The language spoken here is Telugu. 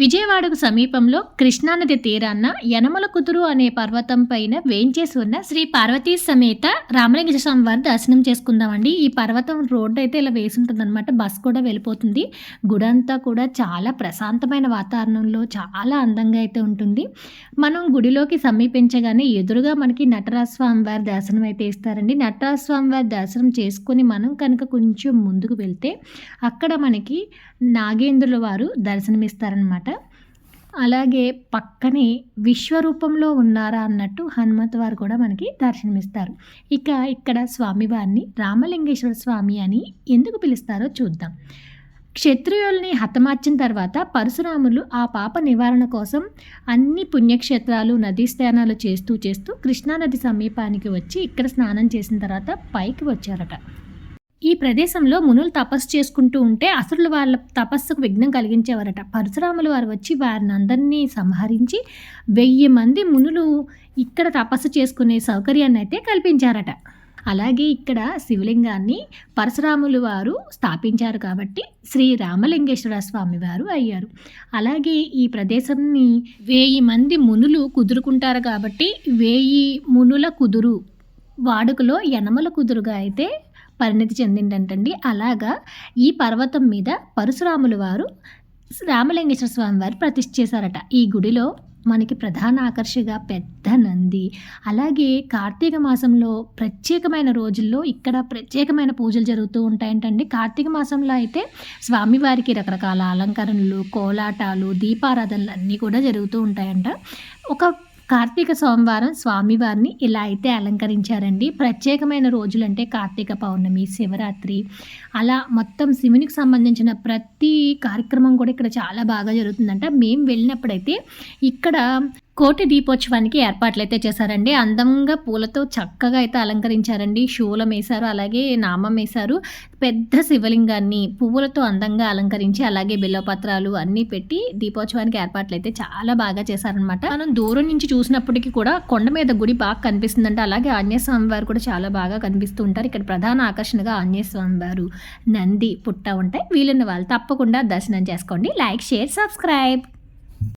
విజయవాడకు సమీపంలో కృష్ణానది తీరాన యనమల కుదురు అనే పర్వతం పైన వేంచేసి ఉన్న శ్రీ పార్వతీ సమేత రామలింగేశ్వర స్వామి వారి దర్శనం చేసుకుందామండి. ఈ పర్వతం రోడ్డు అయితే ఇలా వేసి ఉంటుంది అనమాట బస్ కూడా వెళ్ళిపోతుంది. గుడి అంతా కూడా చాలా ప్రశాంతమైన వాతావరణంలో చాలా అందంగా అయితే ఉంటుంది. మనం గుడిలోకి సమీపించగానే ఎదురుగా మనకి నటరాజ స్వామి వారి దర్శనం అయితే ఇస్తారండి. నటరాజ స్వామి వారి దర్శనం చేసుకొని మనం కనుక కొంచెం ముందుకు వెళ్తే అక్కడ మనకి నాగేంద్రుల వారు దర్శనమిస్తారనమాట అలాగే పక్కనే విశ్వరూపంలో ఉన్నారా అన్నట్టు హనుమంత్ వారు కూడా మనకి దర్శనమిస్తారు. ఇక ఇక్కడ స్వామివారిని రామలింగేశ్వర స్వామి అని ఎందుకు పిలుస్తారో చూద్దాం. క్షత్రియుల్ని హతమార్చిన తర్వాత పరశురాములు ఆ పాప నివారణ కోసం అన్ని పుణ్యక్షేత్రాలు నదీ స్నానాలు చేస్తూ చేస్తూ కృష్ణానది సమీపానికి వచ్చి ఇక్కడ స్నానం చేసిన తర్వాత పైకి వచ్చారట. ఈ ప్రదేశంలో మునులు తపస్సు చేసుకుంటూ ఉంటే అసురులు వాళ్ళ తపస్సుకు విఘ్నం కలిగించేవారట. పరశురాములు వారు వచ్చి వారిని అందరినీ సంహరించి వెయ్యి మంది మునులు ఇక్కడ తపస్సు చేసుకునే సౌకర్యాన్ని అయితే కల్పించారట. అలాగే ఇక్కడ శివలింగాన్ని పరశురాములు వారు స్థాపించారు కాబట్టి శ్రీ రామలింగేశ్వర స్వామి వారు అయ్యారు. అలాగే ఈ ప్రదేశంని వెయ్యి మంది మునులు కుదురుకుంటారు కాబట్టి వెయ్యి మునుల కుదురు వాడుకలో యనమల కుదురుగా అయితే పరిణతి చెందిందంటండి. అలాగా ఈ పర్వతం మీద పరశురాములు వారు రామలింగేశ్వర స్వామి వారు ప్రతిష్ఠ చేశారట. ఈ గుడిలో మనకి ప్రధాన ఆకర్షగా పెద్ద నంది. అలాగే కార్తీక మాసంలో ప్రత్యేకమైన రోజుల్లో ఇక్కడ ప్రత్యేకమైన పూజలు జరుగుతూ ఉంటాయంటండి. కార్తీక మాసంలో అయితే స్వామివారికి రకరకాల అలంకరణలు కోలాటాలు దీపారాధనలు అన్నీ కూడా జరుగుతూ ఉంటాయంట. ఒక కార్తీక సోమవారం స్వామివారిని ఇలా అయితే అలంకరించారండి. ప్రత్యేకమైన రోజులంటే కార్తీక పౌర్ణమి శివరాత్రి అలా మొత్తం శివునికి సంబంధించిన ప్రతి కార్యక్రమం కూడా ఇక్కడ చాలా బాగా జరుగుతుందంట. మేము వెళ్ళినప్పుడైతే ఇక్కడ కోటి దీపోత్సవానికి ఏర్పాట్లు అయితే చేశారండి. అందంగా పూలతో చక్కగా అయితే అలంకరించారండి. శూలం వేశారు అలాగే నామం వేశారు పెద్ద శివలింగాన్ని పువ్వులతో అందంగా అలంకరించి అలాగే బిల్లపత్రాలు అన్నీ పెట్టి దీపోత్సవానికి ఏర్పాట్లు అయితే చాలా బాగా చేశారనమాట మనం దూరం నుంచి చూసినప్పటికీ కూడా కొండ మీద గుడి బాగా కనిపిస్తుందంటే అలాగే ఆంజనేయ స్వామి వారు కూడా చాలా బాగా కనిపిస్తూ ఉంటారు. ఇక్కడ ప్రధాన ఆకర్షణగా ఆంజనేయ స్వామి వారు నంది పుట్ట ఉంటాయి. వీలున్న వాళ్ళు తప్పకుండా దర్శనం చేసుకోండి. Like share subscribe.